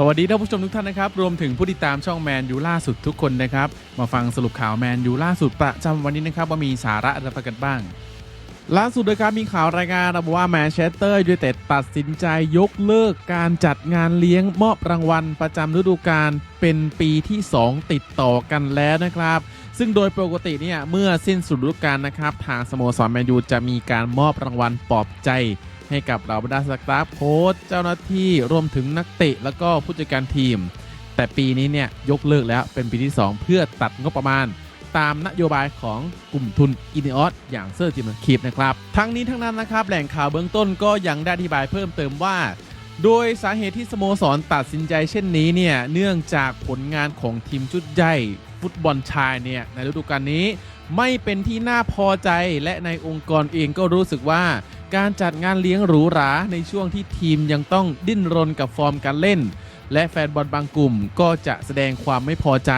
สวัสดีท่านผู้ชมทุกท่านนะครับ รวมถึงผู้ติดตามช่องแมนยูล่าสุดทุกคนนะครับ มาฟังสรุปข่าวแมนยูล่าสุดประจำวันนี้นะครับ ว่ามีสาระอะไรกันบ้าง ล่าสุดเลยครับมีข่าวรายงานระบุว่าแมนเชสเตอร์ยูไนเต็ดตัดสินใจยกเลิกการจัดงานเลี้ยงมอบรางวัลประจำฤดูกาลเป็นปีที่ 2 ติดต่อกันแล้วนะครับ ซึ่งโดยปกติเนี่ยเมื่อสิ้นสุดฤดูกาลนะครับ ทางสโมสรแมนยูจะมีการมอบรางวัลปลอบใจ ให้กับเหล่าบรรดาสตาฟโค้ชเจ้าหน้าที่รวมถึงนักเตะแล้วก็ผู้จัดการทีม แต่ปีนี้เนี่ยยกเลิกแล้วเป็นปีที่ 2 เพื่อตัดงบประมาณตามนโยบายของกลุ่มทุนอินออสอย่างเซอร์จิมคีปนะครับ ทั้งนี้ทั้งนั้นนะครับ แหล่งข่าวเบื้องต้นก็ยังได้อธิบายเพิ่มเติมว่า โดยสาเหตุที่สโมสรตัดสินใจเช่นนี้เนี่ย เนื่องจากผลงานของทีมชุดใหญ่ ฟุตบอลชายเนี่ย ในฤดูกาลนี้ ไม่เป็นที่น่าพอใจและในองค์กรเองก็รู้สึกว่า การจัดงานเลี้ยงหรูหราในช่วงที่ทีมยังต้องดิ้นรนกับฟอร์มการเล่น และแฟนบอลบางกลุ่มก็จะแสดงความไม่พอใจ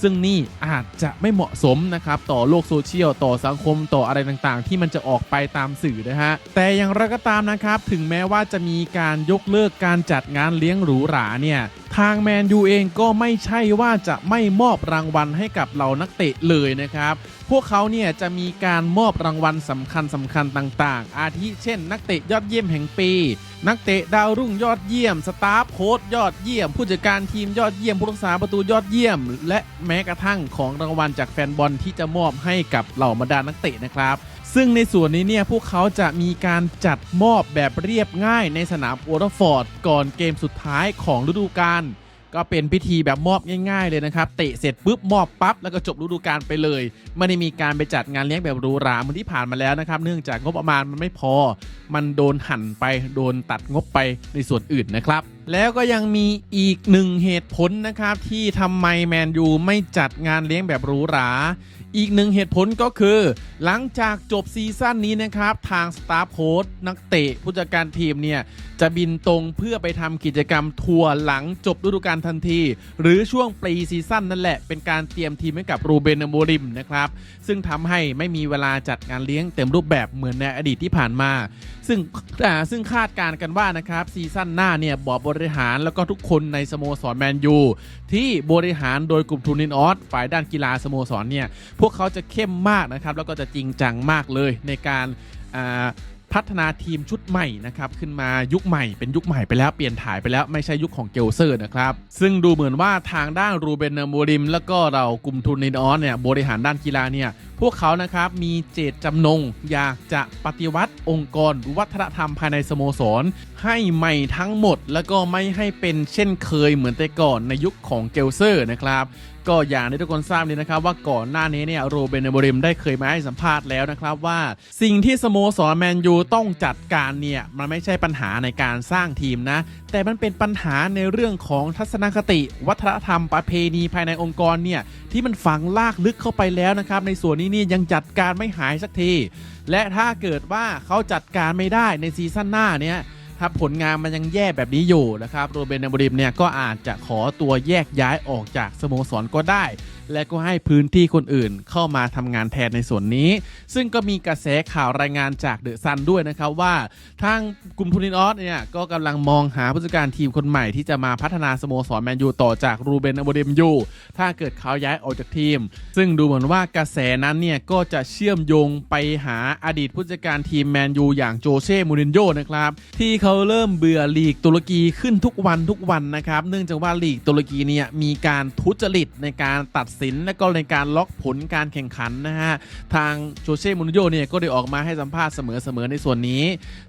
ซึ่งนี่อาจจะไม่เหมาะสมนะครับ ต่อโลกโซเชียล ต่อสังคมต่ออะไรต่างๆ ที่มันจะออกไปตามสื่อนะฮะ แต่อย่างไรก็ตามนะครับ ถึงแม้ว่าจะมีการยกเลิกการจัดงานเลี้ยงหรูหราเนี่ยทางแมนยูเองก็ไม่ใช่ว่าจะไม่มอบรางวัลให้กับเหล่านักเตะเลยนะครับ พวกเขาเนี่ยจะมีการมอบรางวัลสำคัญสำคัญต่างๆ อาทิเช่น นักเตะยอดเยี่ยมแห่งปี นักเตะดาวรุ่งยอดเยี่ยม สตาฟโค้ชยอดเยี่ยม ผู้จัดการทีมยอดเยี่ยม ผู้รักษาประตูยอดเยี่ยม และแม้กระทั่งของรางวัลจากแฟนบอลที่จะมอบให้กับเหล่าบรรดานักเตะนะครับซึ่งในส่วนนี้เนี่ยพวกเขาจะมีการจัดมอบแบบเรียบง่ายในสนามโอลฟอร์ดก่อนเกมสุดท้ายของฤดูกาล ก็เป็นพิธีแบบมอบง่าย ๆ เลยนะครับ เตะเสร็จปุ๊บมอบปั๊บแล้วก็จบฤดูกาลไปเลย ไม่ได้มีการไปจัดงานเลี้ยงแบบหรูหราเหมือนที่ผ่านมาแล้วนะครับ เนื่องจากงบประมาณมันไม่พอ มันโดนหั่นไปโดนตัดงบไปในส่วนอื่นนะครับแล้วก็ยังมีอีกหนึ่งเหตุผลนะครับที่ทำไมแมนยูไม่จัดงานเลี้ยงแบบหรูหรา อีกหนึ่งเหตุผลก็คือ หลังจากจบซีซั่นนี้นะครับ ทางสตาฟโค้ชนักเตะผู้จัดการทีมเนี่ย จะบินตรงเพื่อไปทำกิจกรรมทัวร์หลังจบฤดูกาลทันที หรือช่วงปรีซีซั่นนั่นแหละ เป็นการเตรียมทีมให้กับรูเบนโมริมนะครับ ซึ่งทำให้ไม่มีเวลาจัดงานเลี้ยงเต็มรูปแบบเหมือนในอดีตที่ผ่านมา ซึ่งอ่ซึ่งคาดการกันว่านะครับซีซั่นหน้าเนี่ยบอร์ดบริหารแล้วก็ทุกคนในสโมสรแมนยูที่บริหารโดยกลุ่มทูนินออสฝ่ายด้านกีฬาสโมสรเนี่ยพวกเขาจะเข้มมากนะครับแล้วก็จะจริงจังมากเลยในการพัฒนาทีมชุดใหม่นะครับขึ้นมายุคใหม่เป็นยุคใหม่ไปแล้วเปลี่ยนถ่ายไปแล้วไม่ใช่ยุคของเกลเซอร์นะครับซึ่งดูเหมือนว่าทางด้านรูเบนเนมูริม แล้วก็เรากลุ่มทุนนินออนเนี่ยบริหารด้านกีฬาเนี่ย พวกเขานะครับมีเจตจำนง อยากจะปฏิวัติองค์กรวัฒนธรรมภายในสโมสร ให้ใหม่ทั้งหมด แล้วก็ไม่ให้เป็นเช่นเคยเหมือนแต่ก่อนในยุคของเกลเซอร์นะครับก็อย่างที่ทุกคนทราบเลยนะครับว่าก่อนหน้านี้เนี่ยโรเบนเนโบริมได้เคยมาให้สัมภาษณ์แล้วนะครับว่า สิ่งที่สโมสรแมนยูต้องจัดการเนี่ยมันไม่ใช่ปัญหาในการสร้างทีมนะ แต่มันเป็นปัญหาในเรื่องของทัศนคติ วัฒนธรรมประเพณีภายในองค์กรเนี่ยที่มันฝังลากลึกเข้าไปแล้วนะครับในส่วนนี้นี่ยังจัดการไม่หายสักที และถ้าเกิดว่าเขาจัดการไม่ได้ในซีซั่นหน้าเนี่ยถ้าผลงานมันยังแย่แบบนี้อยู่นะครับโรเบนเนบริมเนี่ยก็อาจจะขอตัวแยกย้ายออกจากสโมสรก็ได้และก็ให้พื้นที่คนอื่นเข้ามาทำงานแทนในส่วนนี้ ซึ่งก็มีกระแสข่าวรายงานจากเดอะซันด้วยนะครับว่าทางกลุ่มทุนินออสเนี่ยก็กำลังมองหาผู้จัดการทีมคนใหม่ที่จะมาพัฒนาสโมสรแมนยูต่อจากรูเบนอโบริมยูถ้าเกิดเขาย้ายออกจากทีม ซึ่งดูเหมือนว่ากระแสนั้นเนี่ยก็จะเชื่อมโยงไปหาอดีตผู้จัดการทีมแมนยูอย่างโจเช่มูรินโญ่นะครับที่เขาเริ่มเบื่อลีกตุรกีขึ้นทุกวันทุกวันนะครับเนื่องจากว่าลีกตุรกีเนี่ยมีการทุจริตในการตัดสิน และก็ในการล็อกผลการแข่งขันนะฮะ ทางโจเช่มูรินโย่เนี่ยก็ได้ออกมาให้สัมภาษณ์เสมอๆในส่วนนี้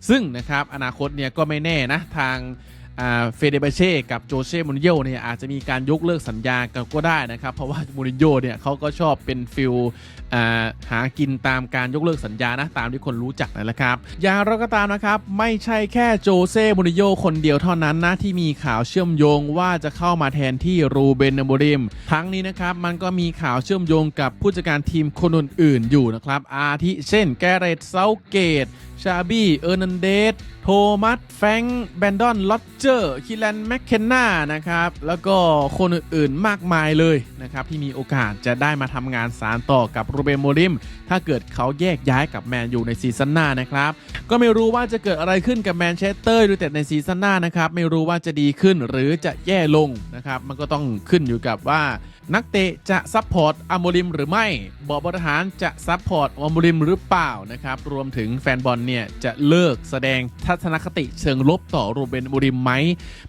ซึ่งนะครับอนาคตเนี่ยก็ไม่แน่นะทาง เฟเดเบเช่กับโจเช่มูรินโญ่เนี่ยอาจจะมีการยกเลิกสัญญากันก็ได้นะครับ เพราะว่ามูรินโญ่เนี่ยเขาก็ชอบเป็นฟิลหากินตามการยกเลิกสัญญานะตามที่คนรู้จักนั่นแหละครับอย่างเราก็ตามนะครับ ไม่ใช่แค่โจเซ่มูรินโญ่คนเดียวเท่านั้นนะ ที่มีข่าวเชื่อมโยงว่าจะเข้ามาแทนที่รูเบนอโมริม ทั้งนี้นะครับมันก็มีข่าวเชื่อมโยงกับผู้จัดการทีมคนอื่นๆอยู่นะครับอาทิเช่นแกเรตเซาเกต ชาบี้ เออร์นันเดส โทมัส แฟงแบนดอน ลอตเจอร์ คิแลนแมคเคนนานะครับ แล้วก็คนอื่นๆ มากมายเลยนะครับ ที่มีโอกาสจะได้มาทำงานสารต่อกับโรเบนโมริม ถ้าเกิดเขาแยกย้ายกับแมนยูในซีซั่นหน้านะครับ ก็ไม่รู้ว่าจะเกิดอะไรขึ้นกับแมนเชสเตอร์ยูไนเต็ดในซีซั่นหน้านะครับ ไม่รู้ว่าจะดีขึ้นหรือจะแย่ลงนะครับ มันก็ต้องขึ้นอยู่กับว่า นักเตะจะซัพพอร์ตอโมริมหรือไม่บอร์ดบริหารจะซัพพอร์ตอโมริมหรือเปล่านะครับ รวมถึงแฟนบอลเนี่ยจะเลิกแสดงทัศนคติเชิงลบต่อรูเบนอโมริมไหม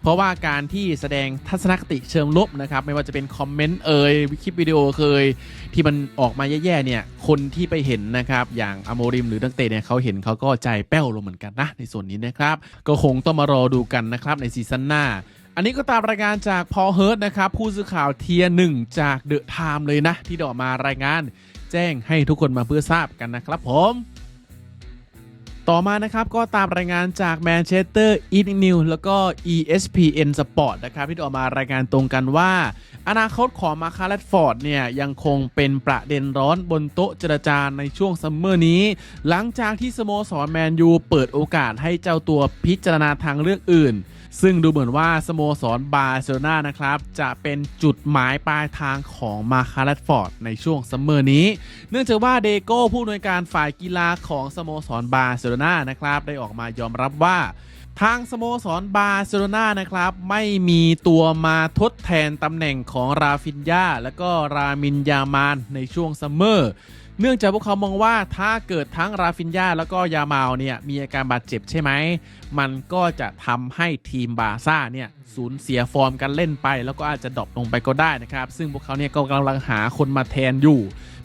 เพราะว่าการที่แสดงทัศนคติเชิงลบนะครับ ไม่ว่าจะเป็นคอมเมนต์เอ่ยคลิปวิดีโอเคย ที่มันออกมาแย่ๆเนี่ยคนที่ไปเห็นนะครับอย่างอโมริมหรือนักเตะเนี่ยเขาเห็นเขาก็ใจแป้วลงเหมือนกันนะในส่วนนี้นะครับ ก็คงต้องมารอดูกันนะครับในซีซั่นหน้า อันนี้ก็ตามรายงานจากพอเฮิร์ตนะครับ ผู้สื่อข่าวเทียหนึ่งจากเดอะไทม์เลยนะ ที่ดอกมารายงาน แจ้งให้ทุกคนมาเพื่อทราบกันนะครับผมต่อมานะครับก็ตามรายงานจากแมนเชสเตอร์อีทนิวแล้วก็ ESPN Sport นะครับที่ได้ออกมารายงานตรงกันว่า อนาคตของมาคาร์ลฟอร์ดเนี่ยยังคงเป็นประเด็นร้อนบนโต๊ะเจรจาในช่วงซัมเมอร์นี้ หลังจากที่สโมสรแมนยูเปิดโอกาสให้เจ้าตัวพิจารณาทางเลือกอื่น ซึ่งดูเหมือนว่าสโมสรบาร์เซโลนานะครับ จะเป็นจุดหมายปลายทางของมาคาร์ลฟอร์ดในช่วงซัมเมอร์นี้ เนื่องจากว่าเดโก้ผู้อำนวยการฝ่ายกีฬาของสโมสรบาร์เซโลนานะครับ ได้ออกมายอมรับว่าทางสโมสรบาร์เซโลนานะครับ ไม่มีตัวมาทดแทนตำแหน่งของราฟินยาและก็รามินยามานในช่วงซัมเมอร์ เนื่องจากพวกเขามองว่าถ้าเกิดทั้งราฟินยาแล้วก็ยามาลเนี่ยมีอาการบาดเจ็บใช่ไหม มันก็จะทำให้ทีมบาร์ซ่าเนี่ยสูญเสียฟอร์มการเล่นไป แล้วก็อาจจะดรอปลงไปก็ได้นะครับ ซึ่งพวกเขาเนี่ยก็กำลังหาคนมาแทนอยู่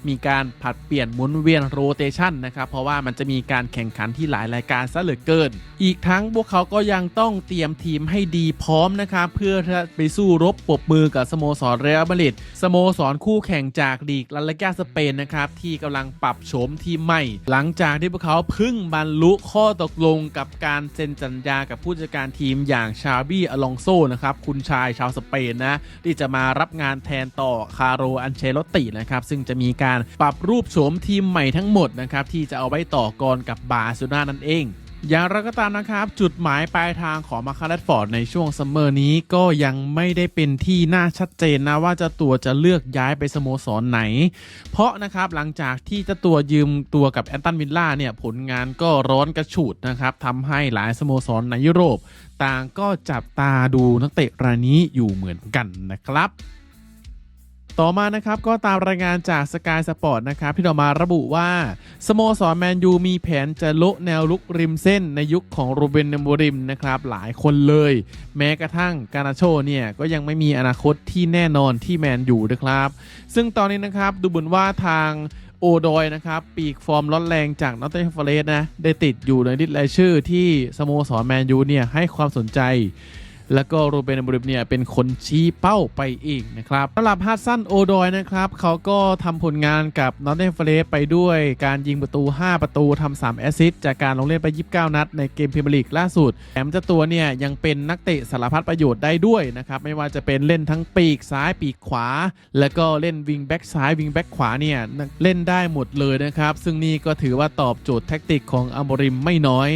มีการผัดเปลี่ยนหมุนเวียนโรเตชันนะครับ เพราะว่ามันจะมีการแข่งขันที่หลายรายการซะเหลือเกิน อีกทั้งพวกเขาก็ยังต้องเตรียมทีมให้ดีพร้อมนะครับ เพื่อไปสู้รบปบมือกับสโมสรเรอัลมาดริดสโมสรคู่แข่งจากลีกลาลิกาสเปนนะครับที่กำลังปรับโฉมทีมใหม่ หลังจากที่พวกเขาพิ่งบรรลุข้อตกลงกับการเซ็นสัญญากับผู้จัดการทีมอย่างชาบี้อลองโซนะครับคุณชายชาวสเปนนะที่จะมารับงานแทนต่อคาร์โรอันเชลตินะครับซึ่งจะมีการการปรับรูปโฉมทีมใหม่ทั้งหมดนะครับที่จะเอาไว้ต่อกรกับบาร์เซโลนานั่นเองอย่างไรก็ตามนะครับ จุดหมายปลายทางของมาคาร์ลฟอร์ดในช่วงซัมเมอร์นี้ก็ยังไม่ได้เป็นที่น่าชัดเจนนะว่าจะตัวจะเลือกย้ายไปสโมสรไหน เพราะนะครับหลังจากที่จ้าตัวยืมตัวกับแอนตันวิลล่าเนี่ยผลงานก็ร้อนกระฉูดนะครับทำให้หลายสโมสรในยุโรป ต่างก็จับตาดูนักเตะรายนี้อยู่เหมือนกันนะครับ ต่อมานะครับก็ตามรายงานจากสกายสปอร์ตนะครับที่เรามาระบุว่า สโมสรแมนยูมีแผนจะโละแนวลุกริมเส้นในยุคของโรเบนเนมโบริมนะครับหลายคนเลย แม้กระทั่งการาโชเนี่ยก็ยังไม่มีอนาคตที่แน่นอนที่แมนยูนะครับ ซึ่งตอนนี้นะครับดูเหมือนว่าทางโอดอยนะครับ ปีกฟอร์มร้อนแรงจากนอตเทนฟอเรสนะ ได้ติดอยู่ในลิสต์รายชื่อที่สโมสรแมนยูเนี่ยให้ความสนใจ แล้วก็โรเบนอมบริมเนี่ยเป็นคนชี้เป้าไปอีกนะครับสำหรับฮัสซันโอดอยนะครับเขาก็ทำผลงานกับนอตเทนฟอเรสไปด้วยการยิงประตู 5 ประตูทำ3แอสซิสต์จากการลงเล่นไป 29 นัด ในเกมพรีเมียร์ลีกล่าสุดแถมเจ้าตัวเนี่ยยังเป็นนักเตะสารพัดประโยชน์ได้ด้วยนะครับไม่ว่าจะเป็นเล่นทั้งปีกซ้ายปีกขวา แล้วก็เล่นวิงแบ็กซ้ายวิงแบ็กขวาเนี่ยเล่นได้หมดเลยนะครับซึ่งนี่ก็ถือว่าตอบโจทย์แท็กติกของอัมบริมไม่น้อย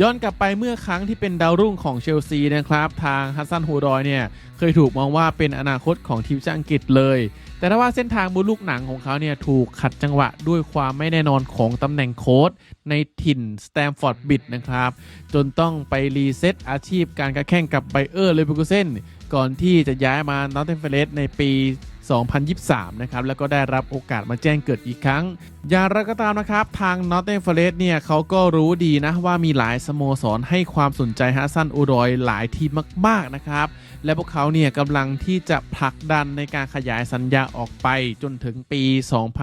ย้อนกลับไปเมื่อครั้งที่เป็นดาวรุ่งของเชลซีนะครับ ทางฮัสซันฮูดอยเนี่ยเคยถูกมองว่าเป็นอนาคตของทีมชาติอังกฤษเลย แต่ถ้าว่าเส้นทางบนลูกหนังของเขาเนี่ยถูกขัดจังหวะด้วยความไม่แน่นอนของตำแหน่งโค้ชในถิ่นสแตมฟอร์ดบิดนะครับ จนต้องไปรีเซ็ตอาชีพการกระแข่งกับไบเออร์เลเวอร์กูเซน ก่อนที่จะย้ายมานอตเทนเฟเลสในปี 2023 นะครับ แล้วก็ได้รับโอกาสมาแจ้งเกิดอีกครั้ง อย่างไรก็ตามนะครับ ทาง n o t t i n g f o r e s t เนี่ยเขาก็รู้ดีนะว่ามีหลายสโมสรให้ความสนใจฮัสซันอูดอยหลายทีมมาก ๆ นะครับ และพวกเขาเนี่ยกำลังที่จะผลักดันในการขยายสัญญาออกไปจนถึงปี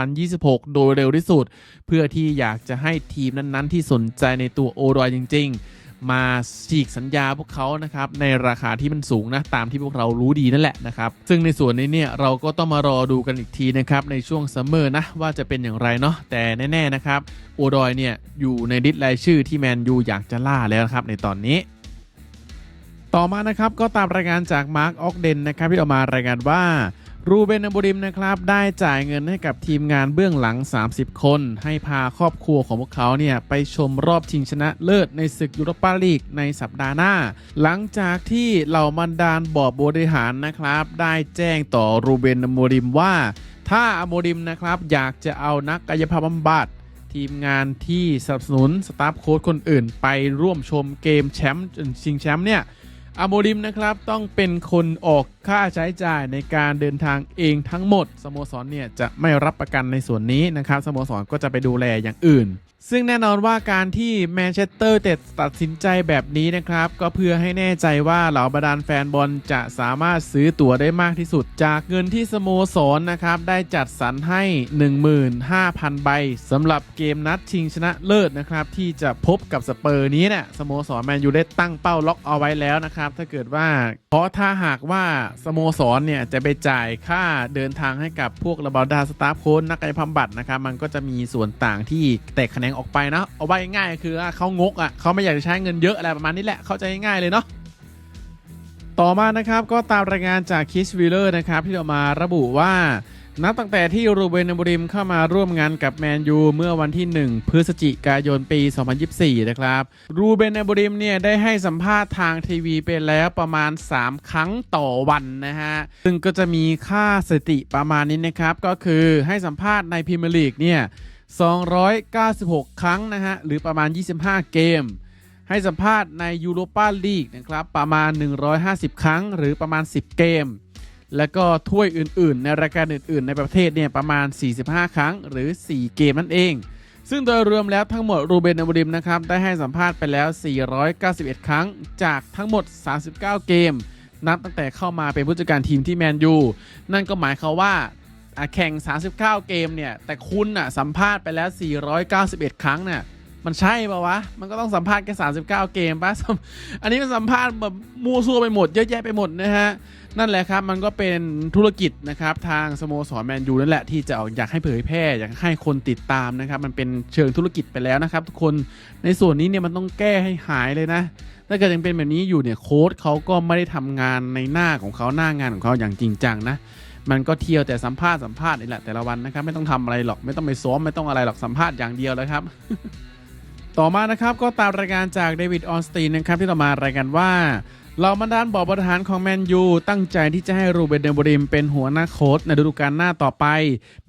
2026 โดยเร็วที่สุด เพื่อที่อยากจะให้ทีมนั้นๆ ที่สนใจในตัวโอดอยจริง ๆ มาฉีกสัญญาพวกเขานะครับในราคาที่มันสูงนะตามที่พวกเรารู้ดีนั่นแหละนะครับซึ่งในส่วนนี้เนี่ยเราก็ต้องมารอดูกันอีกทีนะครับในช่วงซัมเมอร์นะว่าจะเป็นอย่างไรเนาะแต่แน่ๆนะครับโอดอยเนี่ยอยู่ในดิสรายชื่อที่แมนยูอยากจะล่าแล้วครับในตอนนี้ต่อมานะครับก็ตามรายงานจากมาร์คออกเดนนะครับที่ออกมารายงานว่า รูเบนอมบูริมนะครับได้จ่ายเงินให้กับทีมงานเบื้องหลัง 30 คน ให้พาครอบครัวของพวกเขาเนี่ยไปชมรอบชิงชนะเลิศในศึกยูโรปาลีกในสัปดาห์หน้า หลังจากที่เหล่ามันดานบอร์ดบริหารนะครับ ได้แจ้งต่อรูเบนอมบูริมว่า ถ้าอโมริมนะครับอยากจะเอานักกายภาพบำบัดทีมงานที่สนับสนุนสตาฟโค้ชคนอื่น ไปร่วมชมเกมแชมป์ชิงแชมป์เนี่ย อโมริมนะครับต้องเป็นคนออกค่าใช้จ่ายในการเดินทางเองทั้งหมด สโมสรเนี่ยจะไม่รับประกันในส่วนนี้นะครับสโมสรก็จะไปดูแลอย่างอื่น ซึ่งแน่นอนว่าการที่แมนเชสเตอร์เต็ดตัดสินใจแบบนี้นะครับ ก็เพื่อให้แน่ใจว่าเหล่าบรรดาแฟนบอลจะสามารถซื้อตั๋วได้มากที่สุด จากเงินที่สโมสรนนะครับ ได้จัดสรรให้ 15,000 ใบสำหรับเกมนัดชิงชนะเลิศนะครับ ที่จะพบกับสเปอร์นี้เนี่ยสโมสรแมนยูได้ตั้งเป้าล็อกเอาไว้แล้วนะครับ ถ้าเกิดว่า เพราะถ้าหากว่าสโมสรเนี่ยจะไปจ่ายค่าเดินทางให้กับพวกระบาดาสตาฟโค้ชนักกายภาพบำบัดนะครับมันก็จะมีส่วนต่างที่แตกแขนงออกไปนะ เอาไว้ง่ายคือเขางกอะเขาไม่อยากจะใช้เงินเยอะอะไรประมาณนี้แหละเข้าใจง่ายเลยเนาะต่อมานะครับก็ตามรายงานจากคิสวิลเลอร์นะครับที่ออกมาระบุว่านับตั้งแต่ที่รูเบนอบริมเข้ามาร่วมงานกับแมนยูเมื่อวันที่ 1 พฤศจิกายนปี 2024 นะครับ รูเบนอบริมเนี่ยได้ให้สัมภาษณ์ทางทีวีไปแล้วประมาณ 3 ครั้งต่อวันนะฮะ ซึ่งก็จะมีค่าสติประมาณนี้นะครับ ก็คือให้สัมภาษณ์ในพรีเมียร์ลีกเนี่ย 296 ครั้งนะฮะ หรือประมาณ 25 เกม ให้สัมภาษณ์ในยูโรปาลีกนะครับ ประมาณ 150 ครั้ง หรือประมาณ 10 เกม แล้วก็ถ้วยอื่นๆ ในรายการอื่นๆ ในประเทศเนี่ยประมาณ 45 ครั้ง หรือ 4 เกมนั่นเอง ซึ่งโดยรวมแล้วทั้งหมดรูเบนอมริมนะครับ ได้ให้สัมภาษณ์ไปแล้ว 491 ครั้ง จากทั้งหมด 39 เกม นับตั้งแต่เข้ามาเป็นผู้จัดการทีมที่แมนยู นั่นก็หมายความว่า อะแข่ง 39 เกมเนี่ย แต่คุณอะสัมภาษณ์ไปแล้ว 491 ครั้งเนี่ยมันใช่ปะวะ มันก็ต้องสัมภาษณ์แค่39 เกมปะอันนี้มันสัมภาษณ์แบบมั่วซั่วไปหมด เยอะแยะไปหมดนะฮะ นั่นแหละครับ มันก็เป็นธุรกิจนะครับ ทางสโมสรแมนยูนั่นแหละที่จะออกอยากให้เผยแพร่ อยากให้คนติดตามนะครับ มันเป็นเชิงธุรกิจไปแล้วนะครับ ทุกคน ในส่วนนี้เนี่ยมันต้องแก้ให้หายเลยนะ ถ้าเกิดยังเป็นแบบนี้อยู่เนี่ยโค้ชเขาก็ไม่ได้ทำงานในหน้าของเขาหน้างานของเขาอย่างจริงจังนะ มันก็เที่ยวแต่สัมภาษณ์สัมภาษณ์นี่แหละแต่ละวันนะครับไม่ต้องทำอะไรหรอกไม่ต้องไปซ้อมไม่ต้องอะไรหรอกสัมภาษณ์อย่างเดียวเลยครับ ต่อมานะครับก็ตามรายงานจากเดวิดออนสตีนนะครับที่เรามารายงานว่า เหล่าบรรดาบอร์ดบริหารของแมนยูตั้งใจที่จะให้รูเบนเดบริมเป็นหัวหน้าโค้ชในฤดูกาลหน้าต่อไป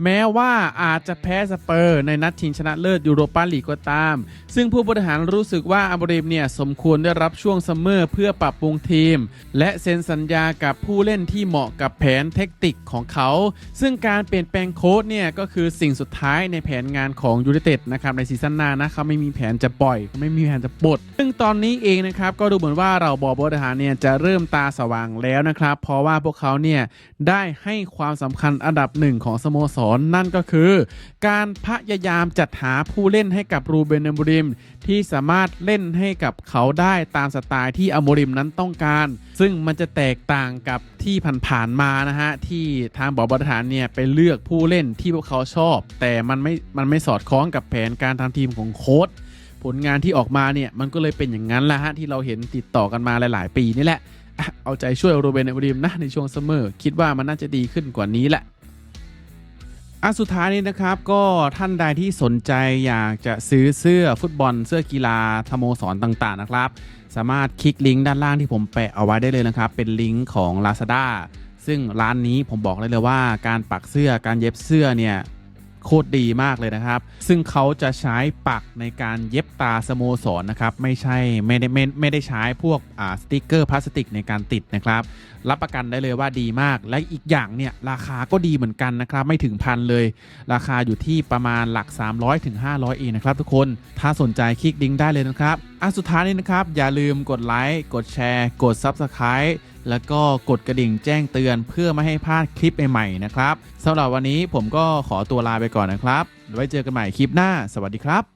แม้ว่าอาจจะแพ้สเปอร์ ในนัดชิงชนะเลิศยูโรปาลีกก็ตาม ซึ่งผู้บริหารรู้สึกว่าอับริมเนี่ยสมควรได้รับช่วงซัมเมอร์เพื่อปรับปรุงทีม และเซ็นสัญญากับผู้เล่นที่เหมาะกับแผนเทคนิคของเขา ซึ่งการเปลี่ยนแปลงโค้ชเนี่ยก็คือสิ่งสุดท้ายในแผนงานของยู i นเต็ดนะครับในซีซั่นหน้านะเขาไม่มีแผนจะปล่อย ไม่มีแผนจะปลดซึ่งตอนนี้เองนะครับก็ดูเหมือนว่าเราบอร์ดบริหารเนี่ยจะเริ่มตาสว่างแล้วนะครับ เพราะว่าพวกเขาเนี่ยได้ให้ความสำคัญอันดับหนึ่งของสโมสรนั่นก็คือ การพยายามจัดหาผู้เล่นให้กับรูเบนเอมบริม ที่สามารถเล่นให้กับเขาได้ตามสไตล์ที่อโมริมนั้นต้องการ ซึ่งมันจะแตกต่างกับที่ผ่านๆมานะฮะที่ทางบอร์ดบริหารเนี่ยไปเลือกผู้เล่นที่พวกเขาชอบ แต่มันไม่มันไม่สอดคล้องกับแผนการทำทีมของโค้ช ผลงานที่ออกมาเนี่ยมันก็เลยเป็นอย่างนั้นแหละฮะที่เราเห็นติดต่อกันมาหลาย ๆ ปีนี่แหละ เอาใจช่วยโรเบนเอมบริมนะในช่วงซัมเมอร์คิดว่ามันน่าจะดีขึ้นกว่านี้แหละอันสุดท้ายนี้นะครับก็ท่านใดที่สนใจอยากจะซื้อเสื้อฟุตบอลเสื้อกีฬาสโมสรต่างๆนะครับ สามารถคลิกลิงก์ด้านล่างที่ผมแปะเอาไว้ได้เลยนะครับ เป็นลิงก์ของ Lazada ซึ่งร้านนี้ผมบอกเลยเลยว่าการปักเสื้อการเย็บเสื้อเนี่ย โคตรดีมากเลยนะครับ ซึ่งเขาจะใช้ปักในการเย็บตาสโมสรนะครับ ไม่ใช่ไม่ได้ไม่ไม่ได้ใช้พวกอ่าสติกเกอร์พลาสติกในการติดนะครับ รับประกันได้เลยว่าดีมาก และอีกอย่างเนี่ยราคาก็ดีเหมือนกันนะครับ ไม่ถึงพันเลย ราคาอยู่ที่ประมาณหลัก 300ถึง500เองนะครับทุกคน ถ้าสนใจคลิกลิงได้เลยนะครับอันสุดท้ายนี้นะครับอย่าลืมกดไลค์กดแชร์ กด Subscribe แล้วก็กดกระดิ่งแจ้งเตือนเพื่อไม่ให้พลาดคลิปใหม่ๆนะครับสำหรับวันนี้ผมก็ขอตัวลาไปก่อนนะครับไว้เจอกันใหม่คลิปหน้า สวัสดีครับ